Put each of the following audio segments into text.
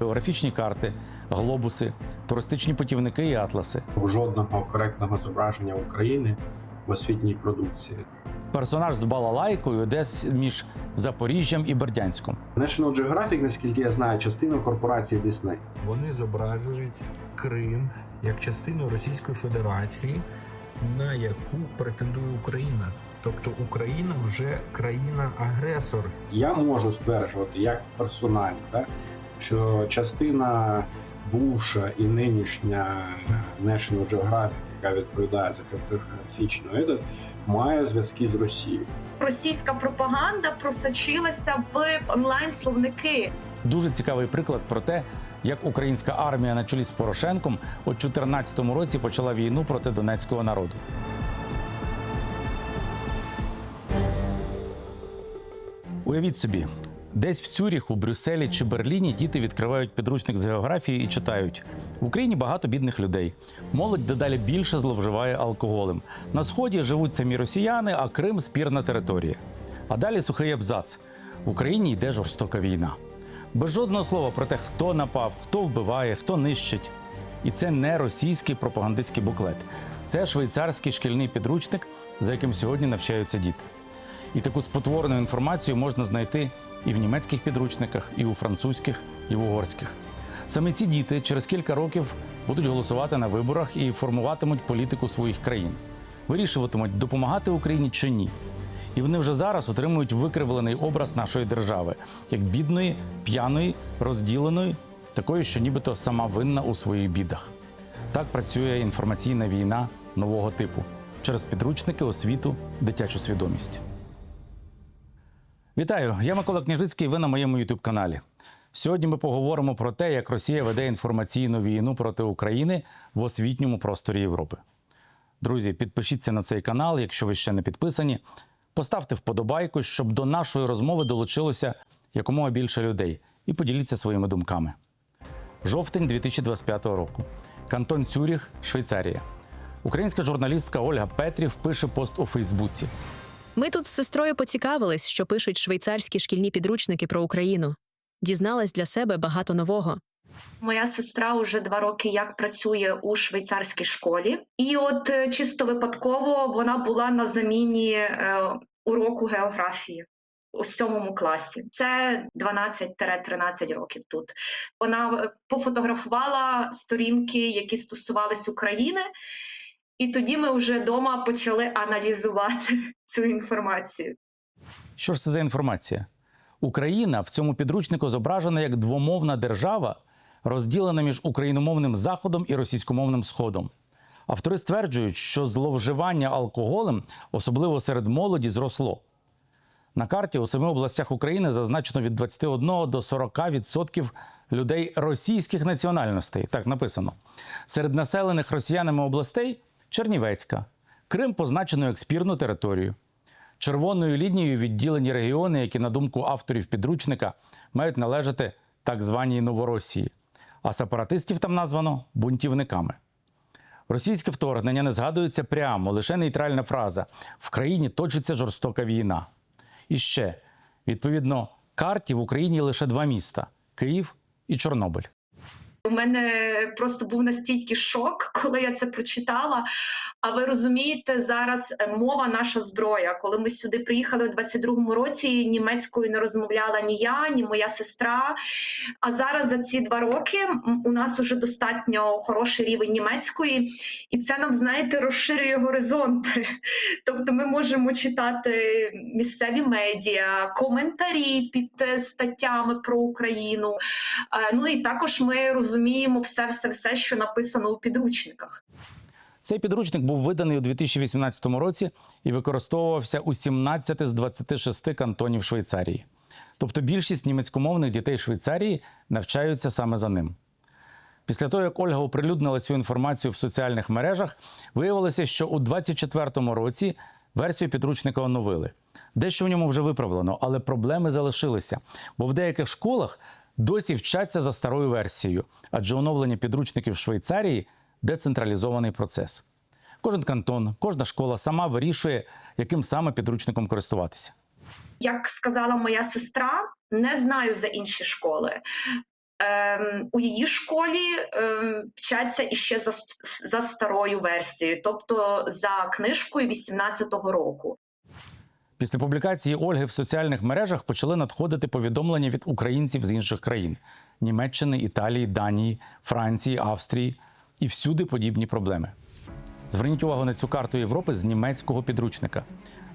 географічні карти, глобуси, туристичні путівники і атласи. жодного коректного зображення України в освітній продукції. Персонаж з балалайкою десь між Запоріжжям і Бердянськом. National Geographic, наскільки я знаю, частина корпорації Disney. Вони зображують Крим як частину Російської Федерації, на яку претендує Україна. Тобто Україна вже країна-агресор. Я можу стверджувати як персонально, так, що частина бувша і нинішня National Geographic, яка відповідає за картографічну едит, має зв'язки з Росією. російська пропаганда просочилася в онлайн-словники. Дуже цікавий приклад про те, як українська армія на чолі з Порошенком у 2014 році почала війну проти донецького народу. Уявіть собі, десь в Цюріху, Брюсселі чи Берліні діти відкривають підручник з географії і читають: в Україні багато бідних людей. Молодь дедалі більше зловживає алкоголем. На сході живуть самі росіяни, а Крим спірна територія. А далі сухий абзац: в Україні йде жорстока війна. Без жодного слова про те, хто напав, хто вбиває, хто нищить. І це не російський пропагандистський буклет, це швейцарський шкільний підручник, за яким сьогодні навчаються діти. І таку спотворену інформацію можна знайти і в німецьких підручниках, і у французьких, і в угорських. Саме ці діти через кілька років будуть голосувати на виборах і формуватимуть політику своїх країн, вирішуватимуть, допомагати Україні чи ні. І вони вже зараз отримують викривлений образ нашої держави як бідної, п'яної, розділеної, такої, що нібито сама винна у своїх бідах. Так працює інформаційна війна нового типу через підручники, освіту, дитячу свідомість. Вітаю! Я Микола Княжицький. Ви на моєму youtube каналі. Сьогодні ми поговоримо про те, як Росія веде інформаційну війну проти України в освітньому просторі Європи. Друзі, підпишіться на цей канал, якщо ви ще не підписані. Поставте вподобайку, щоб до нашої розмови долучилося якомога більше людей, і поділіться своїми думками. Жовтень 2025 року. Кантон Цюріх, Швейцарія. Українська журналістка Ольга Петрів пише пост у Фейсбуці. Ми тут з сестрою поцікавились, що пишуть швейцарські шкільні підручники про Україну. Дізналась для себе багато нового. Моя сестра вже два роки як працює у швейцарській школі, і от е, чисто випадково вона була на заміні е, уроку географії. У сьомому класі це 12-13 років тут. Вона е, пофотографувала сторінки, які стосувались України, і тоді ми вже вдома почали аналізувати цю інформацію. Що ж це за інформація? Україна в цьому підручнику зображена як двомовна держава, розділена між україномовним заходом і російськомовним сходом. Автори стверджують, що зловживання алкоголем, особливо серед молоді, зросло. На карті у семи областях України зазначено від 21 до 40% людей російських національностей. Так написано. Серед населених росіянами областей Чернівецька. Крим позначено як спірну територію. Червоною лінією відділені регіони, які, на думку авторів підручника, мають належати так званій Новоросії, а сепаратистів там названо бунтівниками. Російське вторгнення не згадується прямо, лише нейтральна фраза: в країні точиться жорстока війна. І ще, відповідно, карті в Україні лише два міста Київ і Чорнобиль. У мене просто був настільки шок, коли я це прочитала. А ви розумієте, зараз е, мова наша зброя. Коли ми сюди приїхали у 22-му році, німецькою не розмовляла ні я, ні моя сестра. А зараз за ці два роки у нас уже достатньо хороший рівень німецької, і це нам, знаєте, розширює горизонти. Тобто ми можемо читати місцеві медіа, коментарі під е, статтями про Україну. Е, Ну і також ми розуміємо все, все, все, що написано у підручниках. Цей підручник був виданий у 2018 році і використовувався у 17 з 26 кантонів Швейцарії. Тобто більшість німецькомовних дітей Швейцарії навчаються саме за ним. Після того, як Ольга оприлюднила цю інформацію в соціальних мережах, виявилося, що у 2024 році версію підручника оновили. Дещо в ньому вже виправлено, але проблеми залишилися, бо в деяких школах досі вчаться за старою версією, адже оновлення підручників Швейцарії децентралізований процес. Кожен кантон, кожна школа сама вирішує, яким саме підручником користуватися. Як сказала моя сестра, не знаю за інші школи. ем, у її школі ем, вчаться іще за, за старою версією, тобто за книжкою 18-го року. Після публікації Ольги в соціальних мережах почали надходити повідомлення від українців з інших країн: Німеччини, Італії, Данії, Франції, Австрії і всюди подібні проблеми. Зверніть увагу на цю карту Європи з німецького підручника.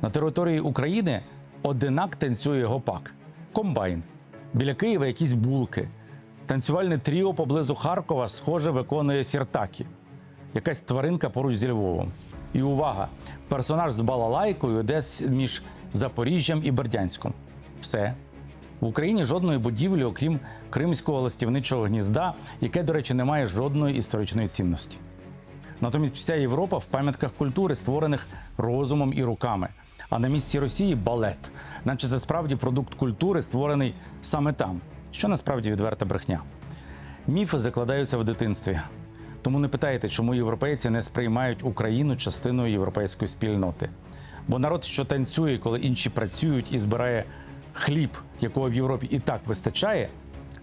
На території України одинак танцює гопак, комбайн. Біля Києва якісь булки. Танцювальне тріо поблизу Харкова, схоже, виконує сіртакі. Якась тваринка поруч зі Львовом. І увага! Персонаж з балалайкою десь між Запоріжжям і Бердянськом. Все. В Україні жодної будівлі, окрім Кримського ластівничого гнізда, яке, до речі, не має жодної історичної цінності. Натомість вся Європа в пам'ятках культури, створених розумом і руками. А на місці Росії балет, наче це справді продукт культури, створений саме там, що насправді відверта брехня. Міфи закладаються в дитинстві. Тому не питайте, чому європейці не сприймають Україну частиною європейської спільноти. Бо народ, що танцює, коли інші працюють і збирає хліб, якого в Європі і так вистачає,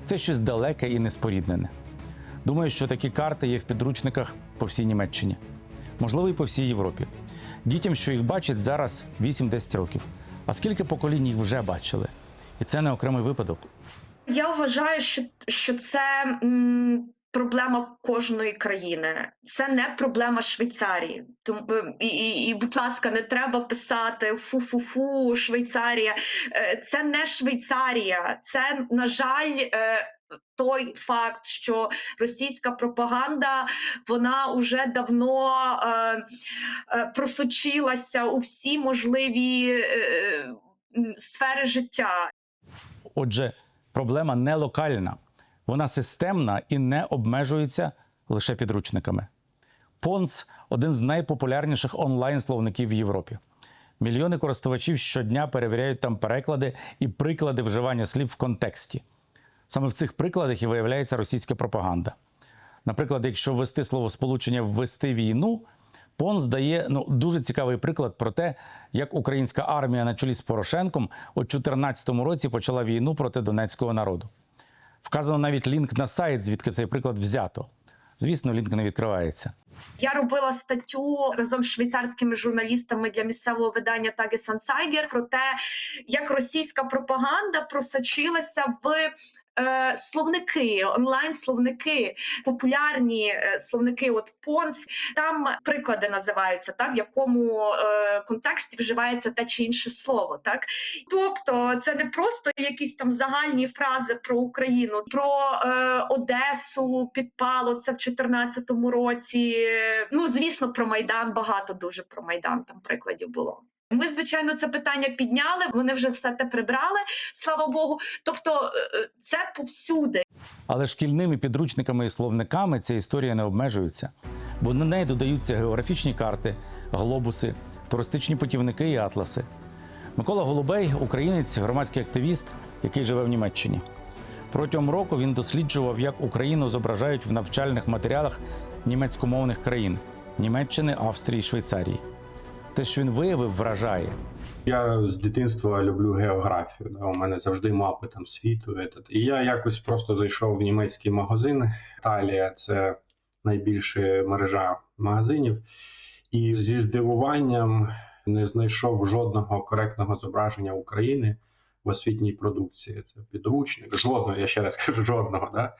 це щось далеке і неспоріднене. Думаю, що такі карти є в підручниках по всій Німеччині, можливо, і по всій Європі. Дітям, що їх бачать зараз 8-10 років. А скільки поколінь їх вже бачили? І це не окремий випадок. Я вважаю, що, що це м, проблема кожної країни. Це не проблема Швейцарії. Тому е, і, і, і, будь ласка, не треба писати фу-фу-фу, Швейцарія. Е, Це не Швейцарія. Це, на жаль, е, той факт, що російська пропаганда вона вже давно е, просочилася у всі можливі е, сфери життя. Отже, проблема не локальна, вона системна і не обмежується лише підручниками. Понс один з найпопулярніших онлайн-словників в Європі. Мільйони користувачів щодня перевіряють там переклади і приклади вживання слів в контексті. Саме в цих прикладах і виявляється російська пропаганда. Наприклад, якщо ввести словосполучення ввести війну, Понс дає ну, дуже цікавий приклад про те, як українська армія на чолі з Порошенком у 2014 році почала війну проти донецького народу. Вказано навіть лінк на сайт, звідки цей приклад взято. Звісно, лінк не відкривається. Я робила статтю разом з швейцарськими журналістами для місцевого видання Anzeiger про те, як російська пропаганда просочилася в. е, Словники, онлайн-словники, популярні е, словники, от Понс, там приклади називаються, так в якому е, контексті вживається те чи інше слово. Так, тобто, це не просто якісь там загальні фрази про Україну, про е, Одесу підпало це в 2014 році. Ну, звісно, про Майдан багато дуже про Майдан там прикладів було. Ми, звичайно, це питання підняли. Вони вже все те прибрали, слава Богу. Тобто, е, це повсюди. Але шкільними підручниками і словниками ця історія не обмежується, бо на неї додаються географічні карти, глобуси, туристичні путівники і атласи. Микола Голубей українець, громадський активіст, який живе в Німеччині. Протягом року він досліджував, як Україну зображають в навчальних матеріалах німецькомовних країн Німеччини, Австрії, Швейцарії. Те, що він виявив, вражає. Я з дитинства люблю географію. У мене завжди мапи там світу. Этот. І я якось просто зайшов в німецький магазин. Італія це найбільша мережа магазинів. І зі здивуванням не знайшов жодного коректного зображення України в освітній продукції. Це підручник, жодного, я ще раз кажу, жодного. Да?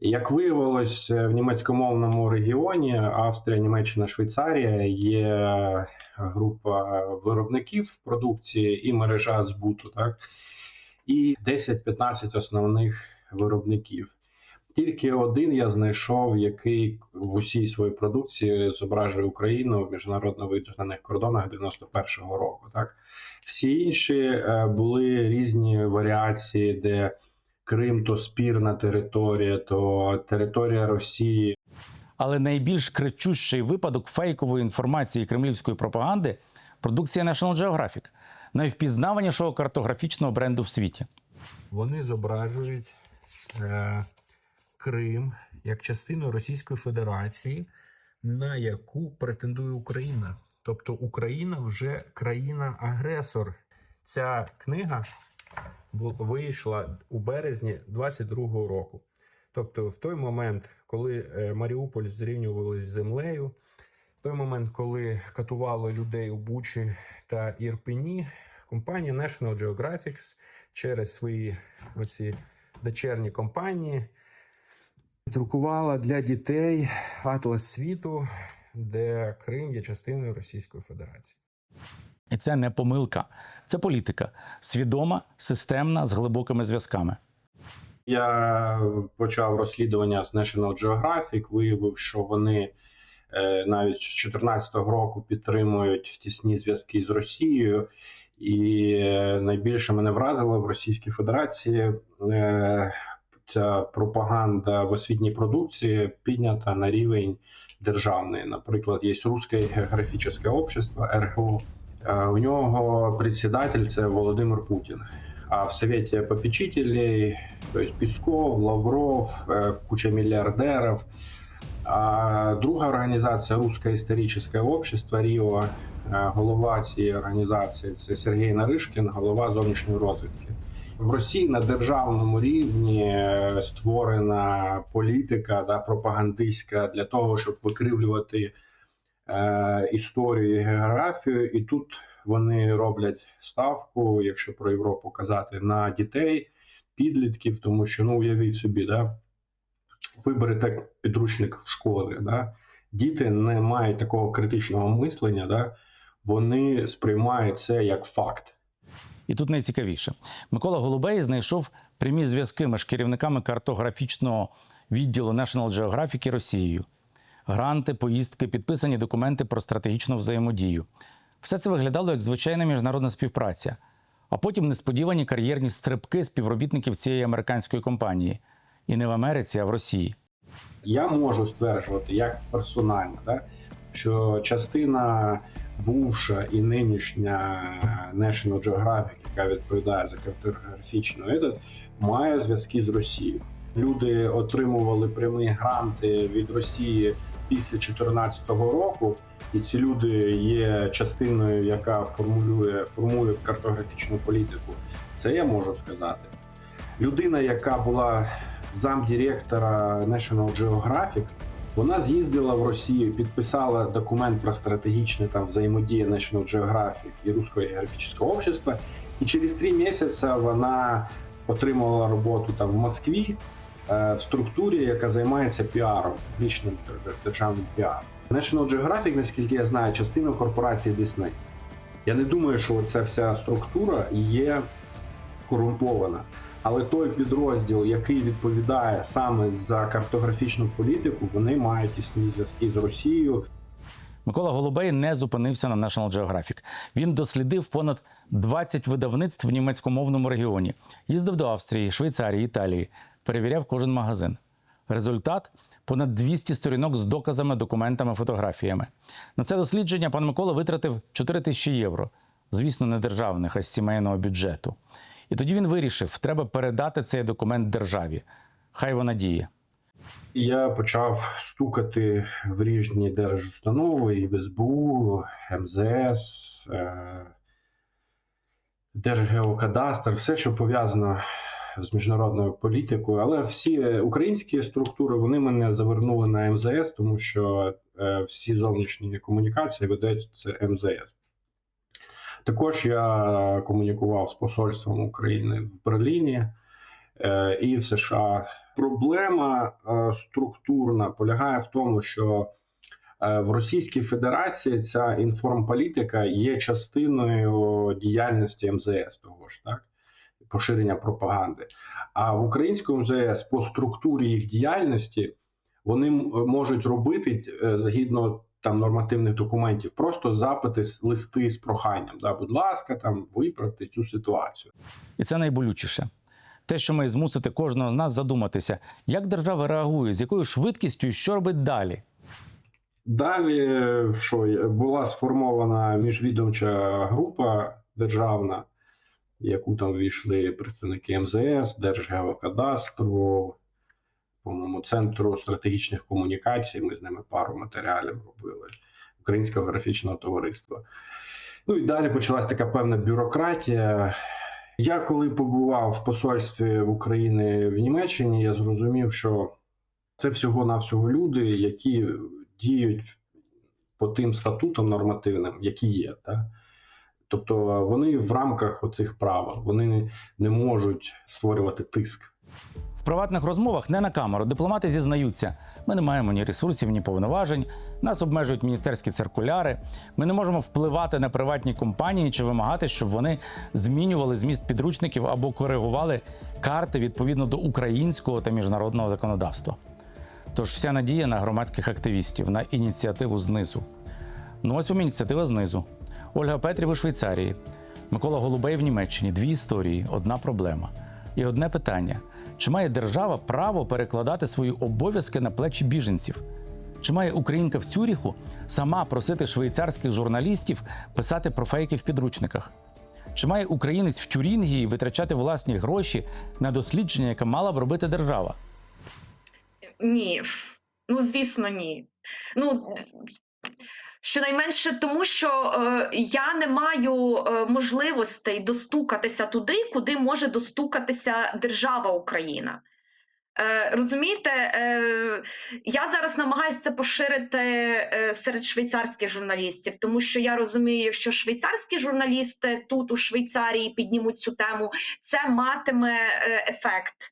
Як виявилось, в німецькомовному регіоні Австрія, Німеччина, Швейцарія є група виробників продукції і мережа збуту, так і 10-15 основних виробників. Тільки один я знайшов, який в усій своїй продукції зображує Україну в міжнародно визнаних кордонах 91-го року. Так всі інші е, були різні варіації, де Крим то спірна територія, то територія Росії. Але найбільш кричущий випадок фейкової інформації кремлівської пропаганди продукція National Geographic, найвпізнаванішого картографічного бренду в світі. Вони зображують е, Крим як частину Російської Федерації, на яку претендує Україна. Тобто Україна вже країна-агресор. Ця книга вийшла у березні 22-го року. Тобто, в той момент, коли е, Маріуполь зрівнювали з землею, в той момент, коли катували людей у Бучі та Ірпені, компанія National Geographic через свої оці дочерні компанії друкувала для дітей атлас світу, де Крим є частиною Російської Федерації. І це не помилка, це політика, свідома, системна, з глибокими зв'язками. Я почав розслідування з National Geographic, виявив, що вони е, навіть з 2014 року підтримують тісні зв'язки з Росією. І е, найбільше мене вразило в Російській Федерації е, ця пропаганда в освітній продукції піднята на рівень державний. Наприклад, є Руське географічне общество РГО. Е, У нього председатель це Володимир Путін. А в Совете попечителей, то есть Песков, Лавров, э, куча миллиардеров. А друга організація Руське історичне общество Ріо, е, голова цієї організації це Сергій Наришкін, голова зовнішньої розвідки. В Росії на державному рівні е, створена політика да, пропагандистська для того, щоб викривлювати е, історію і географію. І тут вони роблять ставку, якщо про Європу казати, на дітей, підлітків, тому що ну уявіть собі, да, ви берете підручник в школі, да, діти не мають такого критичного мислення, да, вони сприймають це як факт. І тут найцікавіше. Микола Голубей знайшов прямі зв'язки між керівниками картографічного відділу National Geographic і Росією. Гранти, поїздки, підписані документи про стратегічну взаємодію. Все це виглядало як звичайна міжнародна співпраця, а потім несподівані кар'єрні стрибки співробітників цієї американської компанії. І не в Америці, а в Росії. Я можу стверджувати як персонально, да, що частина бувша і нинішня National Geographic, яка відповідає за картографічну едит, має зв'язки з Росією. Люди отримували прямі гранти від Росії після 2014 року, і ці люди є частиною, яка формулює формує картографічну політику. Це я можу сказати. Людина, яка була замдиректора National Geographic, вона з'їздила в Росію, підписала документ про стратегічне там взаємодію National Geographic і Руського географічного общества. І через три місяці вона отримала роботу там в Москві в структурі, яка займається піаром, публічним державним піаром. National Geographic, наскільки я знаю, частина корпорації Disney. Я не думаю, що ця вся структура є корумпована. Але той підрозділ, який відповідає саме за картографічну політику, вони мають тісні зв'язки з Росією. Микола Голубей не зупинився на National Geographic. Він дослідив понад 20 видавництв в німецькомовному регіоні. Їздив до Австрії, Швейцарії, Італії, перевіряв кожен магазин. Результат понад 200 сторінок з доказами, документами, фотографіями. На це дослідження пан Микола витратив 4 тисячі євро. Звісно, не державних, а з сімейного бюджету. І тоді він вирішив, треба передати цей документ державі. Хай вона діє. Я почав стукати в різні держустанови, і в СБУ, МЗС, е, Держгеокадастр, все, що пов'язано з міжнародною політикою. Але всі українські структури вони мене завернули на МЗС, тому що е, всі зовнішні комунікації ведуть це МЗС. Також я комунікував з посольством України в Берліні е, і в США. Проблема е, структурна полягає в тому, що в Російській Федерації ця інформполітика є частиною діяльності МЗС, того ж так, поширення пропаганди. А в українському МЗС по структурі їх діяльності вони можуть робити е, згідно там нормативних документів, просто запити, листи з проханням. Да, будь ласка, там виправте цю ситуацію. І це найболючіше. Те, що має змусити кожного з нас задуматися, як держава реагує, з якою швидкістю і що робить далі. Далі що була сформована міжвідомча група державна, яку там війшли представники МЗС, Держгеокадастру, по-моєму, Центру стратегічних комунікацій. Ми з ними пару матеріалів робили, Українського графічного товариства. Ну і далі почалась така певна бюрократія, Я коли побував в посольстві в Україні в Німеччині, я зрозумів, що це всього-навсього люди, які діють по тим статутам нормативним, які є. Так? Тобто вони в рамках оцих правил, вони не, можуть створювати тиск. В приватних розмовах не на камеру дипломати зізнаються: ми не маємо ні ресурсів, ні повноважень, нас обмежують міністерські циркуляри. Ми не можемо впливати на приватні компанії чи вимагати, щоб вони змінювали зміст підручників або коригували карти відповідно до українського та міжнародного законодавства. Тож вся надія на громадських активістів, на ініціативу знизу. Ну ось вам ініціатива знизу. Ольга Петрів у Швейцарії, Микола Голубей в Німеччині. Дві історії, одна проблема. І одне питання: чи має держава право перекладати свої обов'язки на плечі біженців? Чи має українка в Цюріху сама просити швейцарських журналістів писати про фейки в підручниках? Чи має українець в Тюрінгії витрачати власні гроші на дослідження, яке мала б робити держава? Ні, ну звісно, ні. Ну щонайменше тому, що е, я не маю е, можливостей достукатися туди, куди може достукатися держава Україна. Е, розумієте, е, я зараз намагаюся це поширити е, серед швейцарських журналістів, тому що я розумію, якщо швейцарські журналісти тут у Швейцарії піднімуть цю тему, це матиме е, ефект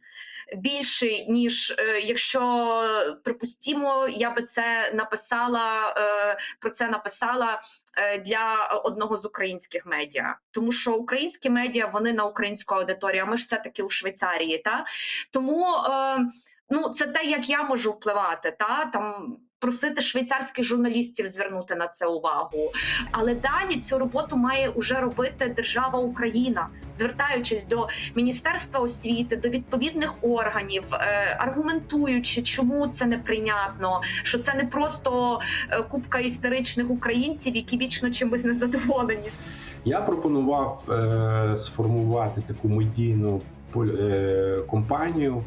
більший, ніж е, якщо припустімо, я би це написала е, про це написала е, для одного з українських медіа, тому що українські медіа вони на українську аудиторію, а ми ж все таки у Швейцарії, та тому е, ну це те, як я можу впливати, та там. Просити швейцарських журналістів звернути на це увагу, але далі цю роботу має уже робити держава Україна, звертаючись до Міністерства освіти, до відповідних органів, е, аргументуючи, чому це неприйнятно, що це не просто е, купка історичних українців, які вічно чимось незадоволені. Я пропонував е, сформувати таку медійну е, компанію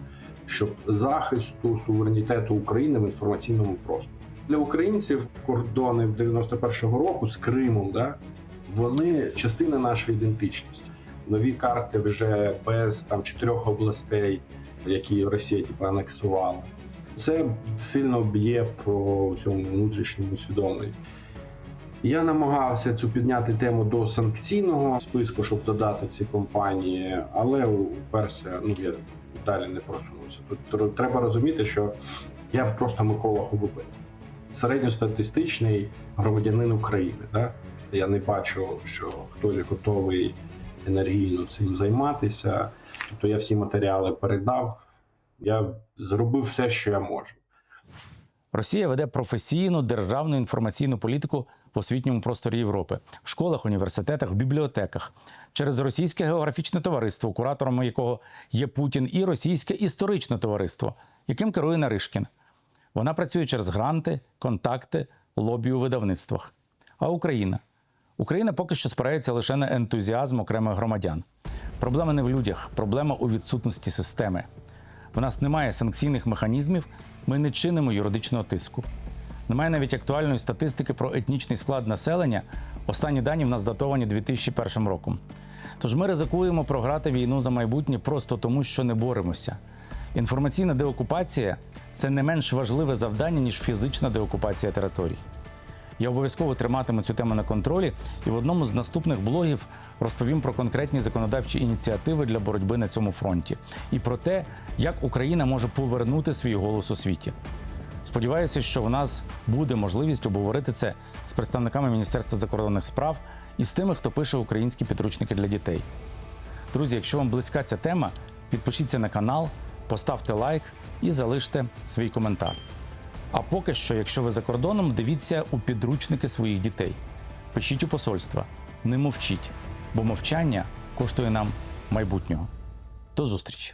щоб захисту суверенітету України в інформаційному просторі для українців кордони в 91-го року з Кримом, да вони частина нашої ідентичності. Нові карти вже без там чотирьох областей, які Росія типу, анексувала. Це сильно б'є по цьому внутрішньому усвідомленню. Я намагався цю підняти тему до санкційного списку, щоб додати ці компанії, але вперся, ну я далі не просунувся. Тут треба розуміти, що я просто Микола Хобобин, середньостатистичний громадянин України. Да? Я не бачу, що хтось готовий енергійно цим займатися. Тобто я всі матеріали передав. Я зробив все, що я можу. Росія веде професійну державну інформаційну політику в освітньому просторі Європи в школах, університетах, в бібліотеках через російське географічне товариство, куратором якого є Путін, і російське історичне товариство, яким керує Наришкін. Вона працює через гранти, контакти, лобі у видавництвах. А Україна? Україна поки що спирається лише на ентузіазм окремих громадян. Проблема не в людях, проблема у відсутності системи. В нас немає санкційних механізмів, ми не чинимо юридичного тиску. Немає навіть актуальної статистики про етнічний склад населення. Останні дані в нас датовані 2001 роком. Тож ми ризикуємо програти війну за майбутнє просто тому, що не боремося. Інформаційна деокупація це не менш важливе завдання, ніж фізична деокупація територій. Я обов'язково триматиму цю тему на контролі і в одному з наступних блогів розповім про конкретні законодавчі ініціативи для боротьби на цьому фронті і про те, як Україна може повернути свій голос у світі. Сподіваюся, що в нас буде можливість обговорити це з представниками Міністерства закордонних справ і з тими, хто пише українські підручники для дітей. Друзі, якщо вам близька ця тема, підпишіться на канал, поставте лайк і залиште свій коментар. А поки що, якщо ви за кордоном, дивіться у підручники своїх дітей. Пишіть у посольства, не мовчіть, бо мовчання коштує нам майбутнього. До зустрічі!